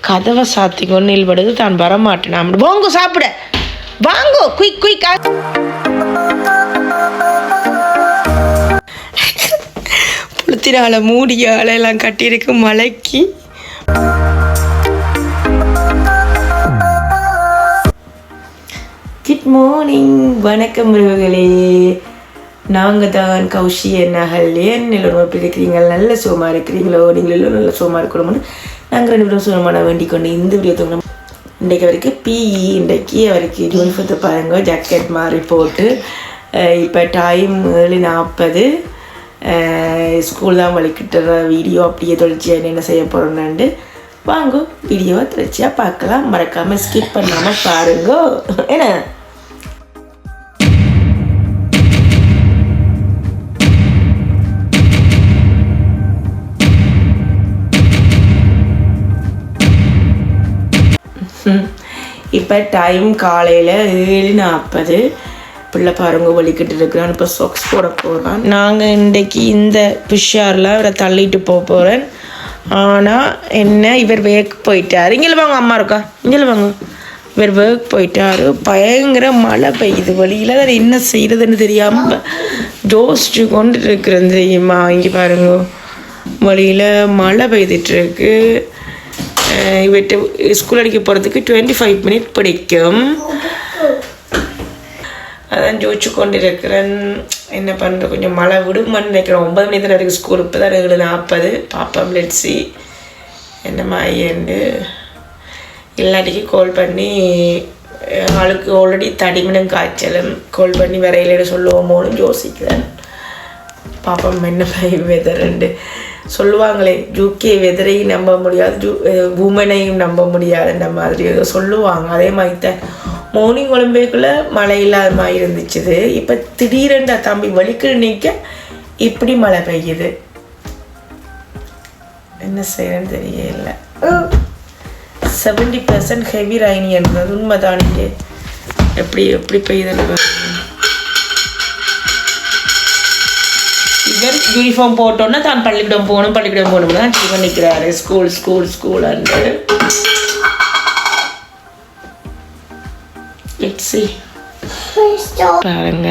கதவை சாத்தி கொன்னில் படுது தான் வரமாட்டேன். போங்க சாப்பிட. வாங்கோ குயிக் குயிக் புளுத்தினால மூடியால எல்லாம் கட்டியிருக்கு மலைக்கு. குட் மார்னிங் வணக்கம் உறவுகளே நாங்கள் தான் கௌஷி நகல் ஏன் எல்லோரும் எப்படி இருக்கிறீங்க நல்ல சுகமாக இருக்கிறீங்களோ நீங்கள் எல்லோரும் நல்ல சுகமாக இருக்கணும்னு நாங்கள் ரெண்டு பேரும் சுகமான வேண்டிக் கொண்டு இந்த வீடியோ தோணும் இன்றைக்கு அவருக்கு பிஇ இன்றைக்கு அவருக்கு யூனிஃபத்தை பாருங்க ஜாக்கெட் மாதிரி போட்டு இப்போ டைம் ஏழு நாற்பது ஸ்கூல் தான் வலிக்கிட்டுற வீடியோ அப்படியே தொடர்ச்சியாக என்ன செய்ய போகிறோன்னாண்டு வாங்க வீடியோவை தொடர்ச்சியாக பார்க்கலாம். மறக்காமல் ஸ்கிப் பண்ணாமல் பாருங்க. என்ன? இப்போ டைம் காலையில் ஏழு நாற்பது பிள்ளை பாருங்க வலிக்கிட்டு இருக்கிறான் இப்போ சாக்ஸ் போட போகிறான் நாங்கள் இன்றைக்கு இந்த பிஷாரில் அவரை தள்ளிட்டு போக போகிறேன் ஆனால் என்ன இவர் வேக் போயிட்டார். இங்கே வாங்க அம்மா இருக்கா? இங்கே வாங்க. இவர் வேக் போயிட்டார். பயங்கர மழை பெய்யுது. வழியில் அதை என்ன செய்கிறதுன்னு தெரியாமல் ஜோசிச்சு கொண்டு இருக்கிறேன் தெரியுமா? இங்கே பாருங்க. வழியில் மழை பெய்துட்டுருக்கு இவர்கிட்ட ஸ்கூல் அடிக்க போகிறதுக்கு டுவெண்ட்டி ஃபைவ் மினிட் பிடிக்கும். அதான் ஜோதிச்சு கொண்டு இருக்கிறேன் என்ன பண்ணுறது கொஞ்சம் மழை விடுமான்னு நினைக்கிறேன். ஒன்பது மணி தானே இருக்குது ஸ்கூல் இப்போ தான் ஏழு நாற்பது. பாப்பா லெட்ஸி என்னம்மா ஐயண்டு இல்லாட்டிக்கு கால் பண்ணி ஆளுக்கு ஆல்ரெடி தடிமனும் காய்ச்சலும் கால் பண்ணி வரையில சொல்லுவோமோன்னு யோசிக்கிறேன். பாப்பம் என்ன வெதர்ண்டு சொல்லுவாங்களே ஜூகே வெதரையும் நம்ப முடியாது ஜூ உமனையும் நம்ப முடியாதுன்ற மாதிரி ஏதோ சொல்லுவாங்க. அதே மாதிரி தான் மார்னிங் குழம்பேக்குள்ள மழை இல்லாத மாதிரி இருந்துச்சுது. இப்போ திடீரென்று தம்பி வலிக்கு நிற்க இப்படி மழை பெய்யுது. என்ன செய்யறேன்னு தெரியல. செவன்டி பர்சன்ட் ஹெவி ரைனி என்றது இங்கே. எப்படி எப்படி பெய்யுதுன்னு யூனிஃபார்ம் போட்டோன்னா தான் பள்ளிக்கூடம் போகணும் பள்ளிக்கூடம் போகணும் தான் இவர் நிற்கிறாரு ஸ்கூல் ஸ்கூல் ஸ்கூல் அண்டு பாருங்க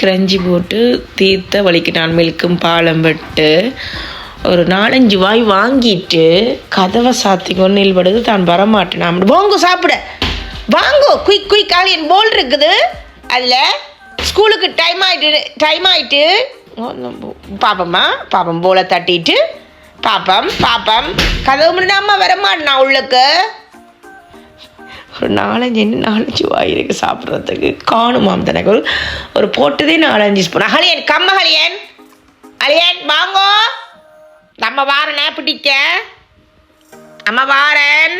கிரஞ்சி போட்டு தீர்த்த வலிக்கிட்டான் மில்க்கும் பாலம் விட்டு. ஒரு நாலஞ்சு வாய் வாங்கிட்டு கதவை சாத்தி கொண்டு நில்படுது தான் வரமாட்டேன். நான் வாங்கோ சாப்பிட. வாங்கோ குயிக் குயிக் ஆலியன் போல் இருக்குது. அதில் ஸ்கூலுக்கு டைம் ஆயிட்டு டைம் ஆயிட்டு பாப்பம்மா பாப்பம் போல தட்டிட்டு பாப்பம் பாப்பம். கதவு முன்னாம வரமாட்டேனா உள்ளுக்கு? ஒரு நாலஞ்சு என்ன நாலஞ்சு வாய் சாப்பிட்றதுக்கு? காணுமாம் தனக்கு. ஒரு ஒரு போட்டதே நாலஞ்சு ஸ்பூன். அகலியன் கம்ம அகலியன் அலியன் வாங்கோ. நம்ம வாரனே பிடிக்க. நம்ம வாரன்.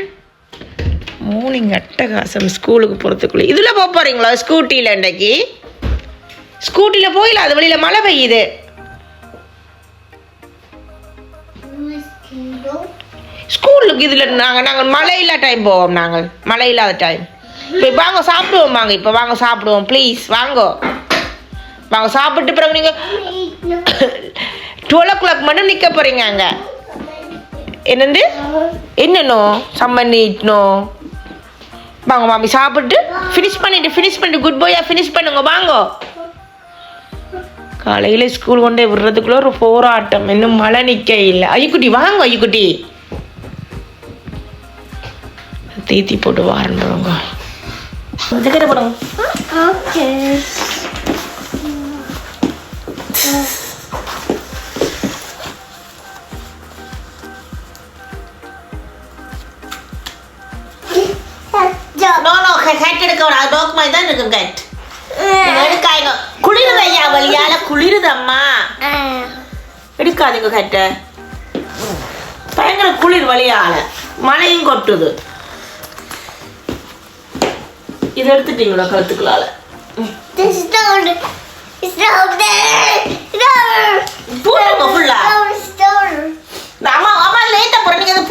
மூணு அட்டகாசம் ஸ்கூலுக்கு போகிறதுக்குள்ளே இதில் போக போகிறீங்களா ஸ்கூட்டியில் இன்றைக்கி? ஸ்கூட்டியில் போயில அது வழியில் மழை பெய்யுது. ஸ்கூலுக்கு இதில் நாங்கள் நாங்கள் மழை இல்லாத டைம் போவோம் நாங்கள். மழை இல்லாத டைம் இப்போ வாங்க சாப்பிடுவோம் வாங்க இப்போ வாங்க சாப்பிடுவோம். ப்ளீஸ் வாங்கோ. வாங்க சாப்பிட்டு பிறகு நீங்கள் டுவெல் ஓ கிளாக் மட்டும் நிற்க போகிறீங்க அங்கே. என்னது? என்னென்னோ? சம்மன் வாங்க மாமி சாப்பிட்டு ஃபினிஷ் பண்ணிட்டு ஃபினிஷ் பண்ணிட்டு குட் பாயாக ஃபினிஷ் பண்ணுங்க வாங்கோ. காலையில் ஸ்கூல் கொண்டே விடுறதுக்குள்ள ஒரு போராட்டம். இன்னும் மழை நிற்க இல்லை ஐயக்குட்டி வாங்க ஐயக்குட்டி. தீத்தி போட்டு வாரன்றவங்க சக்கரை எடுக்க டாக் மாதிரி தான் இருக்கும் கேட் எடுக்காதீங்க கட்ட பயங்கர குளிர் வழியால மழையும் கொட்டுது இது எடுத்துட்டீங்களா கழுத்துக்களால. அம்மா அம்மா லேட்டா போற நீங்க அதை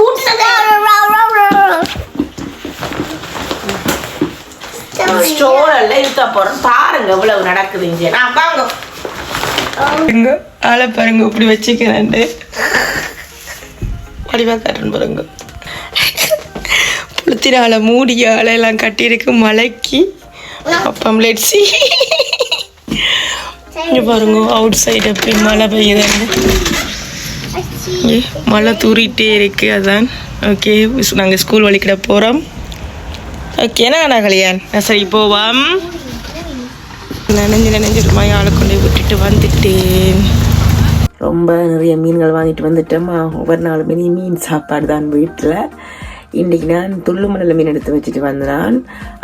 ஸ்டோரில் இருக்க போறோம் பாருங்க இவ்வளவு நடக்குது இங்க நான் வாங்க பாருங்க. ஆளை பாருங்க இப்படி வச்சுக்கிறேன் வடிவா தரேன் பாருங்க புளுத்தினால மூடியால எல்லாம் கட்டியிருக்கு மலைக்கு. அப்பம் லெட்ஸி இங்கே பாருங்க அவுட் சைடு அப்படி மழை பெய்யுதாங்க மழை தூறிட்டே இருக்கு அதான். ஓகே நாங்கள் ஸ்கூல் வலிக்கிட போகிறோம் ஓகே என்ன கல்யாண் சரி போவோம். நினைஞ்சு நினைஞ்சு ஒரு மாதிரி ஆளை கொண்டு விட்டுட்டு வந்துட்டேன். ரொம்ப நிறைய மீன்கள் வாங்கிட்டு வந்துட்டோமா ஒவ்வொரு நாளுமே மணி மீன் சாப்பாடு தான் வீட்டில். இன்றைக்கி நான் துள்ளு மீன் எடுத்து வச்சுட்டு வந்தான்.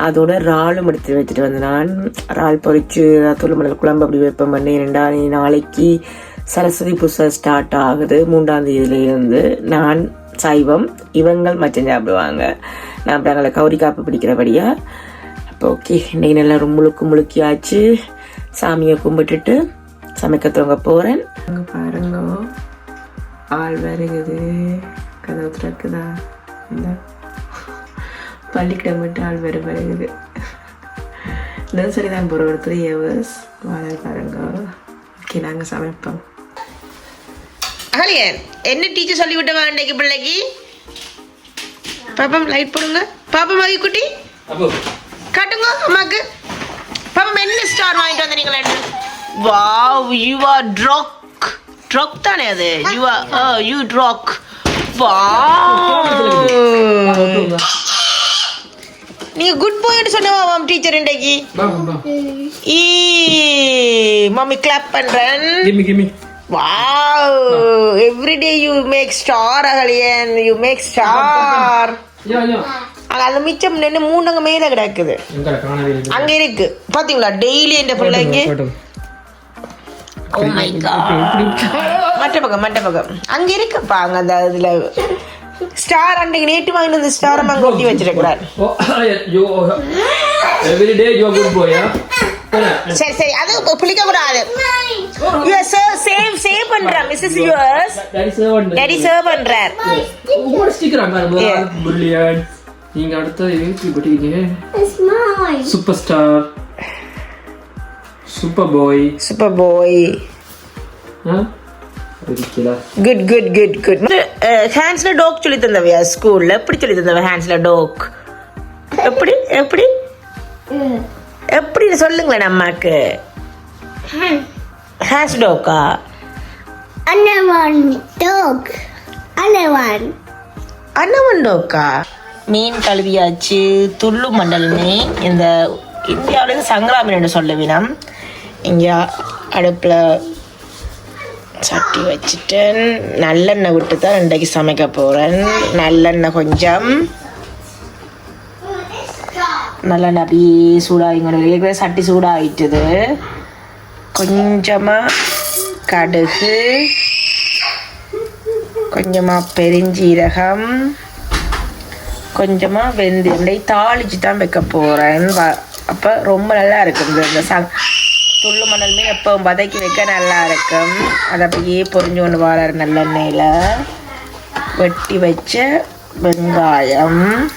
அதோட இறாலும் எடுத்து வச்சுட்டு வந்தான். இறால் பொரிச்சு துள்ளு மணல் குழம்பு அப்படி வைப்பேன் பண்ணி ரெண்டா நாளைக்கு சரஸ்வதி புதுசாக ஸ்டார்ட் ஆகுது. மூன்றாம் தேதியிலேருந்து நான் சைவம் இவங்கள் மச்சம் சாப்பிடுவாங்க. நான் அப்புறம் எங்களை கௌரி காப்பு பிடிக்கிறபடியாக ஓகே. இன்னைக்கு நல்லா ரொம்ப முழுக்கு முழுக்கியாச்சு. சாமியை கும்பிட்டுட்டு சமைக்க துவங்க போகிறேன் அங்கே பாருங்க. ஆள் வருகுது. கதவு திறக்குதா? இந்த பள்ளிக்கிடம் விட்டு ஆள் வேறு வருகுது. நர்சரி தான் போகிற ஒரு த்ரீ ஹவர்ஸ் வாழ பாருங்க. ஓகே நாங்கள் சமைப்போம். அகலியன் என்ன டீச்சர் சொல்லி விட்டவா அன்னைக்கு பிள்ளைக்கு? பாப்பா லைட் போடுங்க. பாப்பா மகி குட்டி. காட்டுங்க அம்மாக்கு. பாப்பா என்ன ஸ்டார் வாங்கிட்டு வந்தீங்களா wow you are track track தானே அது? யூ ஆர் யூ ட்ராக் நீங்க குட் பாய்னு சொன்னவா மேம் டீச்சர் இன்றைக்கு? ஈ மம்மி கிளாப் பண்றேன். Gimme, gimme. Wow everyday you make star அகலியன். You make star Yeah, yeah. அங்க அந்த மிச்சம் நின்று மூணு அங்க மேல கிடக்குது. அங்க இருக்கு. பாத்தீங்களா? டெய்லி இந்த பிள்ளைங்க மற்ற பக்கம் மற்ற பக்கம். அங்க இருக்குப்பா அங்க அந்த இதுல. ஸ்டார் அன்றைக்கு நேற்று வாங்கிட்டு வந்து ஸ்டார் அங்க ஒட்டி வச்சிருக்கிறார். சரி சரி அது புளிக்க கூடாது யூஎஸ் சேவ் சேவ் பண்றா மிஸ்ஸஸ் one. டேடி சர்வ் பண்றார். ஸ்டிக்கர் அங்க. பிரில்லியன்ட் நீங்க அடுத்த யூடியூப் பட்டீங்க It's mine. Super star super boy super boy good good good good ஹேண்ட்ஸ்ல dog சொல்லி தந்தவையா ஸ்கூல்ல எப்படி சொல்லி தந்தவ ஹேண்ட்ஸ்ல டோக் எப்படி எப்படி? எப்படி சொல்லுங்களேன் அம்மாக்கு. ஹேண்ட்ஸ் டோக்கா dog. Another one. அண்ணவன் டோக்கா மீன் கழுவியாச்சு துள்ளு மண்டல் மீன் இந்த இந்தியாவிலேருந்து சங்கரா மீன் சொல்ல வேணாம். இங்கே அடுப்பில் சட்டி வச்சுட்டேன். நல்லெண்ணெய் விட்டு தான் இன்றைக்கு சமைக்க போகிறேன் நல்லெண்ணெய் கொஞ்சம். நல்லெண்ணெய் அப்படியே சூடாகிங்க ஏற்கனவே சட்டி சூடாகிட்டுது கொஞ்சமாக கடுகு கொஞ்சமாக பெருஞ்சீரகம் கொஞ்சமாக வெந்து டேய் தாளிச்சு தான் வைக்க போகிறேன் அப்போ ரொம்ப நல்லா இருக்கும். இந்த- இந்த ச துள்ளு மணலுமே எப்போ வதக்கி வைக்க நல்லா இருக்கும். அதை அப்படியே பொறிஞ்சு கொண்டு வராரு நல்லெண்ணெயில். வெட்டி வச்ச வெங்காயம்.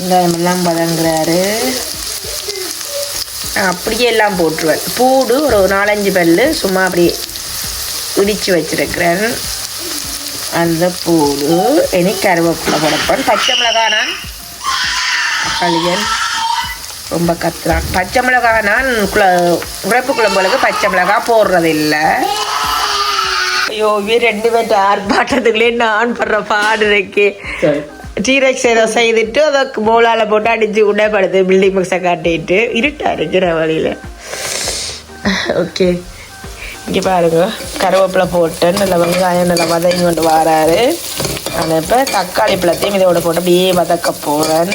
வெங்காயம் எல்லாம் வதங்குறாரு. அப்படியே எல்லாம் போட்டுருவேன். பூடு ஒரு நாலஞ்சு பல்லு சும்மா அப்படியே இடித்து வச்சிருக்கிறேன் அந்த பூடு இனி கருவேப்பிலை போடப்பேன் பச்சை மிளகாய் நான் களியன் ரொம்ப கத்துறான் பச்சை மிளகாய் நான் குழ உழைப்பு குழம்புகளுக்கு பச்சை மிளகாய் போடுறது இல்லை ஐயோ இவ ரெண்டு பேர்ட்ட ஆர்ப்பாட்டத்துக்குள்ளே நான் படுற பாடு இருக்கு சரி. டீரெக்ஸ் ஏதோ செய்துட்டு அதை மோலால போட்டு அடிச்சு உடப்படுது பில்டிங் மிக்ஸை காட்டிட்டு இருட்டா இருக்கிற வழியில். ஓகே. இங்கே பாருங்க கருவேப்பிலை போட்டு நல்ல வெங்காயம் நல்லா வதங்கி கொண்டு வராரு. நான் இப்போ தக்காளி பழத்தையும் இதோட போட்டு அப்படியே வதக்க போகிறேன்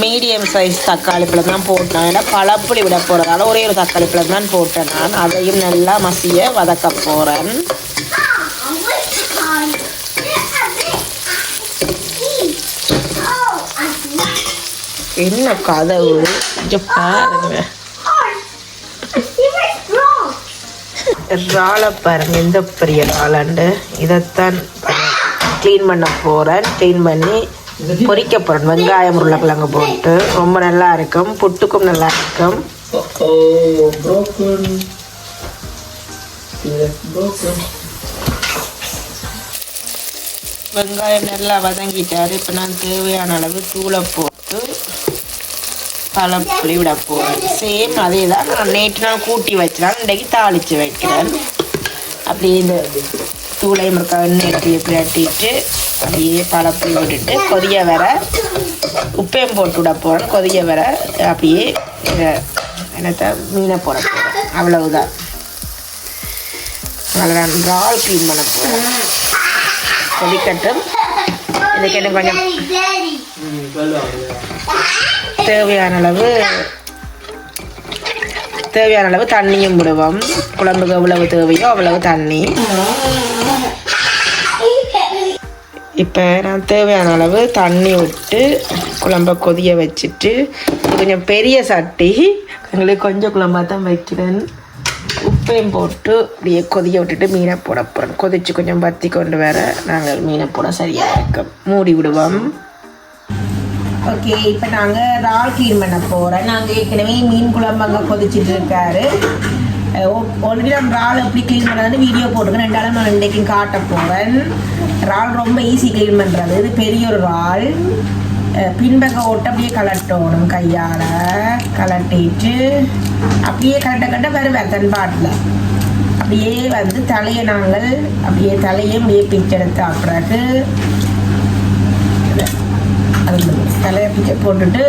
மீடியம் சைஸ் தக்காளி பழம் தான் போட்டேன். ஏன்னா பழப்புளி விட போகிறதால ஒரே ஒரு தக்காளி பழம் தான் போட்டேன் நான். அதையும் நல்லா மசிய வதக்க போகிறேன் என்ன கதவு? இறாலை பாருங்க எந்த பெரிய இறாலாண்டு இதைத்தான் க்ளீன் பண்ண போகிறேன் க்ளீன் பண்ணி பொரிக்க போகிறேன் வெங்காயம் உருளைக்கிழங்கு போட்டு. ரொம்ப நல்லா இருக்கும். புட்டுக்கும் நல்லா இருக்கும். வெங்காயம் நல்லா வதங்கிட்டாரு. இப்போ நான் தேவையான அளவு தூளை போட்டு பழப்புளி விட போகிறேன் சேம் அதே தான் நான் நேற்று நாள் கூட்டி வச்சிடலாம் இன்றைக்கு தாளித்து வைக்கிறேன் அப்படியே இந்த தூளையும் இருக்க எண்ணெய் அப்படியே பிரட்டிட்டு அப்படியே பழப்புளி விட்டுட்டு கொதிய வர உப்பையும் போட்டு விட போகிறேன் கொதிய வர அப்படியே இதை என்னத்தை மீனை போட போகிறேன் அவ்வளவுதான் அதில் நான் இறால் க்ளீன் பண்ண போகிறேன் கொதிக்கட்டும் இதுக்கு எனக்கு கொஞ்சம் தேவையான அளவு தேவையான அளவு தண்ணியும் விடுவோம். குழம்புக்கு எவ்வளவு தேவையோ அவ்வளவு தண்ணி. இப்போ நான் தேவையான அளவு தண்ணி விட்டு குழம்ப கொதிய வச்சுட்டு கொஞ்சம் பெரிய சட்டி எங்களுக்கு கொஞ்சம் குழம்பா தான் வைக்கிறேன். உப்பையும் போட்டு அப்படியே கொதிய விட்டுட்டு மீனை போட போகிறோம் கொதிச்சு கொஞ்சம் பற்றி கொண்டு வர நாங்கள் மீனை போட சரியாக இருக்கும் மூடி விடுவோம். ஓகே இப்போ நாங்கள் இறால் க்ளீன் பண்ண போகிறோம் நாங்கள் ஏற்கனவே மீன் குழம்பு அங்கே கொதிச்சிட்டு இருக்காரு. ஆல்ரெடி நம்ம இறால் எப்படி க்ளீன் பண்ணுறதுன்னு வீடியோ போட்டுருக்கேன். ரெண்டாலும் நான் இன்றைக்கும் காட்ட போகிறேன் இறால் ரொம்ப ஈஸி க்ளீன் பண்ணுறது இது பெரிய ஒரு இறால். பின்பக்க ஓட்ட அப்படியே கலட்டணும் கையால். கலட்டிட்டு அப்படியே கலட்ட கட்ட வருவேன் தன் பாட்டில். அப்படியே வந்து தலையை நாங்கள் அப்படியே தலையை அப்படியே பிச்செடுத்த பிறகு தலையை பிச்சை போட்டுட்டு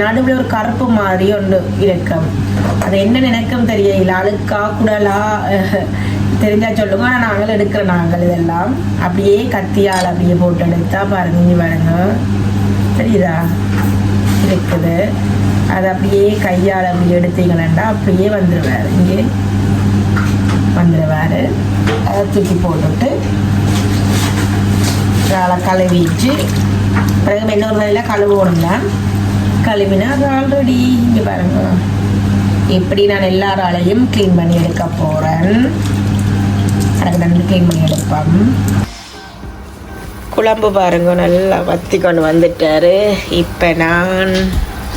நடுவில் ஒரு கருப்பு மாதிரி ஒன்று இருக்கும் அது என்ன நினைக்கும் தெரியல. அழுக்கா குடலா தெரிஞ்சா சொல்லுங்க. ஆனால் நாங்கள் எடுக்கிற நாங்கள் இதெல்லாம். அப்படியே கத்தியால் அப்படியே போட்டு எடுத்தா பாருங்க இங்க பாருங்க. தெரியுதா? இருக்குது. அது அப்படியே கையால் அப்படி எடுத்தீங்களா அப்படியே வந்துடுவார் இங்கே வந்துடுவார் அதை தூக்கி போட்டுட்டு நல்லா கழுவிச்சு பிறகு இன்னொரு வேலையில் கழுவணும்ல கழுவினா அது ஆல்ரெடி இங்கே பாருங்க. இப்படி நான் எல்லாராலையும் க்ளீன் பண்ணி எடுக்க போகிறேன் எனக்கு நன்றி க்ளீன் பண்ணி எடுப்பேன் குழம்பு பாருங்க நல்லா வத்தி கொண்டு வந்துட்டாரு. இப்போ நான்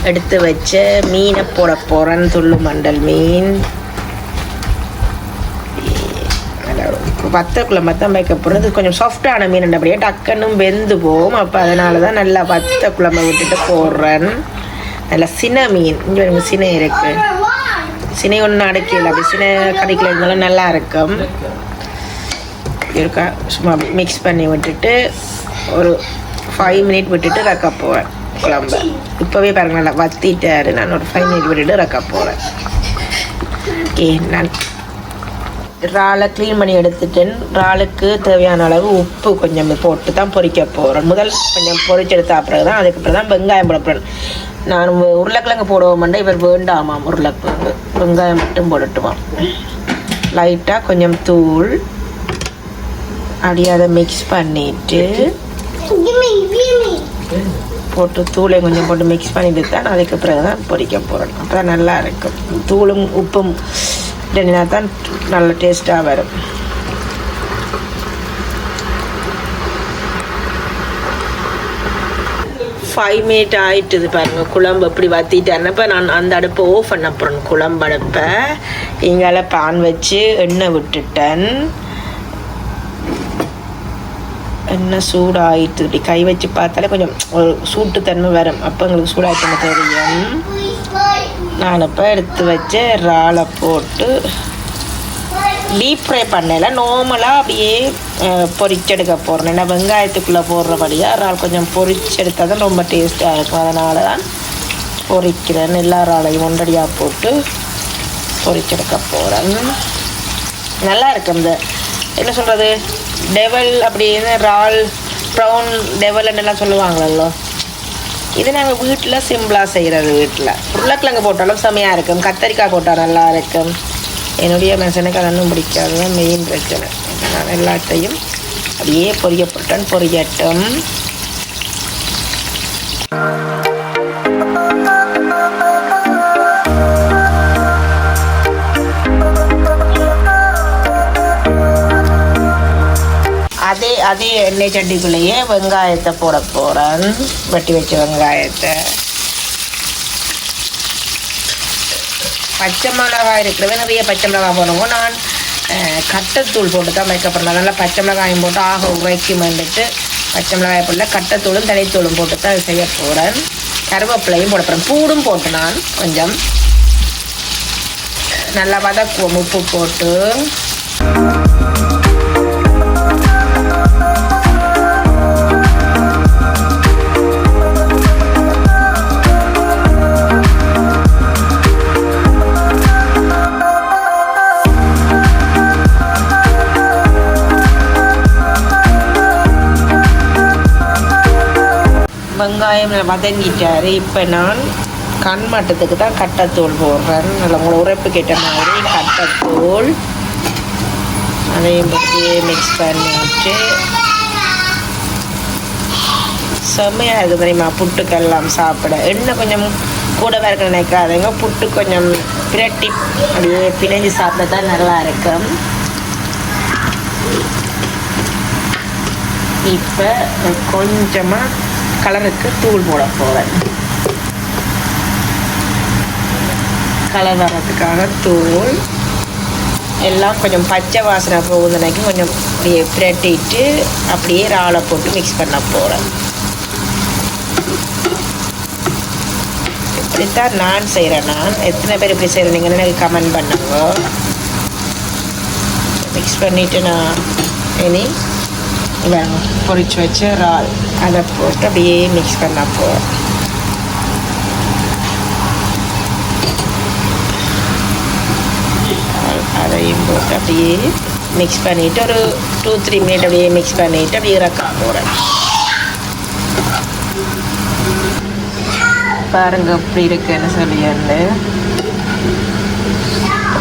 எடுத்து வச்ச மீனை போட போகிறேன் துள்ளு மண்டல் மீன். வத்த குழம்பு தான் வைக்க போகிறது கொஞ்சம் சாஃப்டான மீன் அப்படியே டக்குன்னு வெந்து போகும். அப்போ அதனால தான் நல்லா வத்த குழம்பை விட்டுட்டு போடுறேன் நல்லா சின மீன். இங்கே எனக்கு சினை இருக்குது சினை ஒன்று அடைக்கல. அப்படி சினை கடைக்கில் இருந்தாலும் நல்லா இருக்கும். இருக்கா? சும்மா மிக்ஸ் பண்ணி விட்டுட்டு ஒரு ஃபைவ் மினிட் விட்டுட்டு ரக்க போவேன் குழம்பு. இப்போவே பாருங்க நல்லா வத்திட்டாரு. நான் ஒரு ஃபைவ் மினிட் விட்டுட்டு ரக்க போகிறேன் ஓகே நான் இறாலை க்ளீன் பண்ணி எடுத்துட்டேன் இறாலுக்கு தேவையான அளவு உப்பு கொஞ்சம் போட்டு தான் பொரிக்க போகிறேன் முதல் கொஞ்சம் பொரிச்செடுத்த பிறகு தான் அதுக்கப்புறம் தான் வெங்காயம் போட போகிறேன் நான் உருளைக்கிழங்கு போடுவோம்னா இவர் வேண்டாமாம் உருளைக்கிழங்கு. வெங்காயம் மட்டும் போடட்டுமாம் லைட்டாக கொஞ்சம் தூள். அப்படியே அதை மிக்ஸ் பண்ணிட்டு. போட்டு தூளை கொஞ்சம் போட்டு மிக்ஸ் பண்ணிட்டு தான் அதுக்கு பிறகு தான் பொரிக்க போகிறேன் அப்போ நல்லா இருக்கும். தூளும் உப்பும் ரெண்டுனா தான் நல்ல டேஸ்ட்டாக வரும். ஃபைவ் மினிட் ஆயிட்டுது பாருங்க குழம்பு எப்படி வத்திட்டேன் இப்போ நான் அந்த அடுப்பை ஓஃப் பண்ண போகிறேன் குழம்பு அடுப்பை. இங்கால பான் வச்சு எண்ணெய் விட்டுட்டேன். எண்ணெய் சூடாகிட்டு இப்படி கை வச்சு பார்த்தாலே கொஞ்சம் ஒரு சூட்டுத்தன்மை வரும். அப்போ எங்களுக்கு சூடாகிட்டு தெரியும். நான் இப்போ எடுத்து வச்ச இறாலை போட்டு டீப் ஃப்ரை பண்ணல நார்மலாக அப்படியே அஹ், பொரிச்செடுக்க போகிறேன் ஏன்னா வெங்காயத்துக்குள்ளே போடுறபடியாக இறால் கொஞ்சம் பொரிச்செடுத்தால் தான் ரொம்ப டேஸ்ட்டாக இருக்கும் அதனால தான் பொரிக்கிறேன் எல்லா இறாலையும் ஒன்றடியாக போட்டு பொரிச்செடுக்க போகிறேன் நல்லா இருக்கு இந்த என்ன சொல்கிறது டெவல் அப்படின்னு இறால் ப்ரௌன் டெவல் என்னெல்லாம் சொல்லுவாங்களோ இது நாங்கள் வீட்டில் சிம்பிளாக செய்கிறது வீட்டில் உருளைக்கிழங்கு போட்டாலும் செமையாக இருக்கும். கத்தரிக்காய் போட்டால் நல்லா இருக்கும். என்னுடைய மனுஷனுக்கு அதொன்றும் பிடிக்காது. தான் மெயின் பிரச்சனை. நான் எல்லாத்தையும் அப்படியே பொரியப்பட்டான் பொரியட்டும். அதே எண்ணெய் சட்டிக்குள்ளேயே வெங்காயத்தை போட போகிறேன் வெட்டி வச்ச வெங்காயத்தை. பச்சை மிளகாய் இருக்கிறது நிறைய பச்சை மிளகாய் போடுங்க நான் கட்டத்தூள் போட்டு தான் வைக்க போகிறேன் நல்லா பச்சை மிளகாயும் போட்டு ஆக உரைக்கும் வந்துட்டு பச்சை மிளகாய் போடல கட்டத்தூளும் தனித்தூளும் போட்டு தான் செய்ய போகிறேன் கருவேப்பிலையும் போட போகிறேன் பூடும் போட்டு நான் கொஞ்சம். நல்லா வதக்குவோம். உப்பு போட்டு. வெங்காயம் வதங்கிட்டார். வதங்கிட்டாரு இப்போ நான் கண் மட்டத்துக்கு தான் கட்டத்தோல் போடுறேன். நல்லா உங்களை உரைப்பு கேட்ட மாதிரி கட்டத்தோல் அதையும் பற்றி மிக்ஸ் பண்ணிட்டு செம்மையாக இருக்குது தெரியுமா? புட்டுக்கெல்லாம் சாப்பிட. எண்ணெய் கொஞ்சம் கூட வறுக்க நினைக்காதீங்க. புட்டு கொஞ்சம் பிரட்டி அப்படியே பிணைஞ்சு சாப்பிட தான் நல்லா இருக்கும் இப்போ கொஞ்சமாக கலருக்கு தூள் போட போகிறேன் கலர் வர்றதுக்காக தூள். எல்லாம் கொஞ்சம் பச்சை வாசனை போகுதுனாக்கி கொஞ்சம் அப்படியே பிரட்டிட்டு அப்படியே ராளை போட்டு மிக்ஸ் பண்ண போகிறேன் இப்படித்தான் நான் செய்கிறேன் நான். எத்தனை பேர் இப்படி செய்கிறீங்கன்னு எனக்கு கமெண்ட் பண்ணுங்க. மிக்ஸ் பண்ணிவிட்டு நான் இனி பொறிச்சு வச்ச இறால். அதை போட்டு அப்படியே மிக்ஸ் பண்ண போகிறேன் அதையும் போட்டு அப்படியே மிக்ஸ் பண்ணிவிட்டு ஒரு டூ த்ரீ மினிட் அப்படியே மிக்ஸ் பண்ணிவிட்டு அப்படியே ரக்கா போகிறேன் பாருங்க எப்படி இருக்குன்னு சொல்லியிருந்து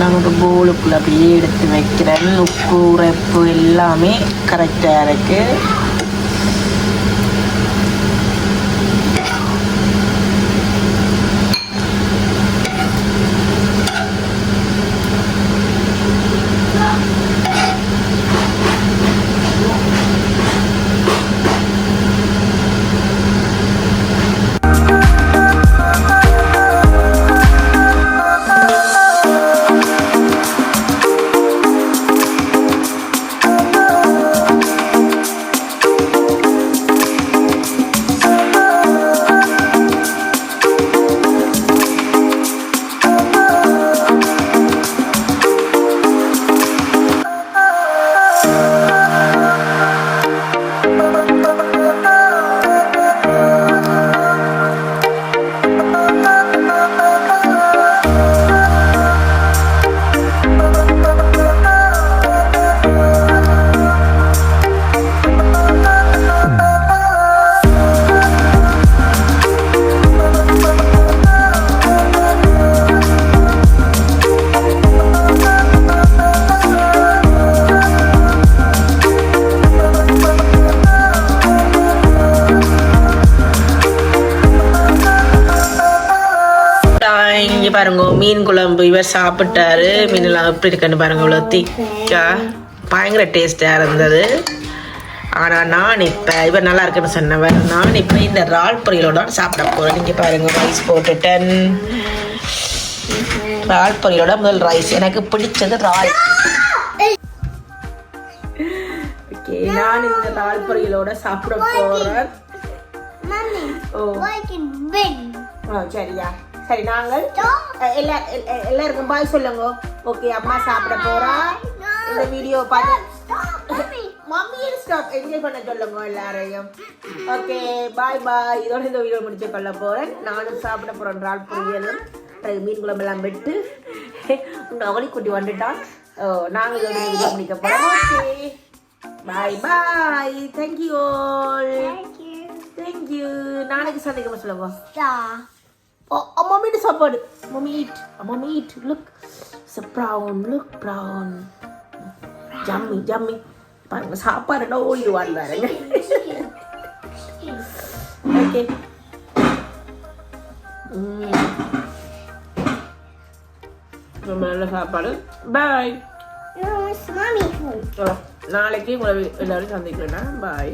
நமக்கு போலுக்குள்ள அப்படியே எடுத்து வைக்கிறேன் உப்பு உரைப்பு எல்லாமே கரெக்டாக இருக்குது இவர் சாப்பிட்டாரு. மீனெல்லாம் எப்படி இருக்குன்னு பாருங்க இவ்வளோ திக்கா. பயங்கர டேஸ்டாக இருந்தது. ஆனால் நான் இப்போ இவர் நல்லா இருக்குன்னு சொன்னவர் நான் இப்போ இந்த இறால் பொரியலோட சாப்பிட போகிறேன் நீங்கள் பாருங்க ரைஸ் போட்டுட்டேன். இறால் பொரியலோட முதல் ரைஸ் எனக்கு பிடிச்சது இறால். ஓகே நான் இந்த இறால் பொரியலோட சாப்பிட போகிறேன் ஓ. சரியா. சரி நாங்கள் எல்லா எல்லாருக்கும் பாய் சொல்லுங்க. ஓகே அம்மா சாப்பிட போறா. இந்த வீடியோ பார்த்து Stop, mommy. Mummy stop enjoy பண்ண சொல்லுங்க எல்லாரையும். ஓகே பாய் பாய் இதோட இந்த வீடியோ முடிச்சு கொள்ள போறேன். நானும் சாப்பிட போறேன் இறால் பொரியலும் மீன் குழம்பெல்லாம் விட்டு. நகலி குட்டி வந்துட்டான். ஓ, நாங்க இதோட வீடியோ முடிக்க போறோம். Okay bye bye thank you all. Thank you நாளைக்கு சந்திக்கமா சொல்லுங்க. Oh, oh, mommy the support. Mommy eat. Oh, mommy eat. Look. It's a brown. Look brown. Yummy, yummy. பாருங்க சாப்பாடு ஓடிடுவான் பாருங்க ஓகே ரொம்ப நல்ல சாப்பாடு பாய் No, it's mommy food. நாளைக்கு உங்களை எல்லாரும் சந்திக்கிறேன்னா பாய்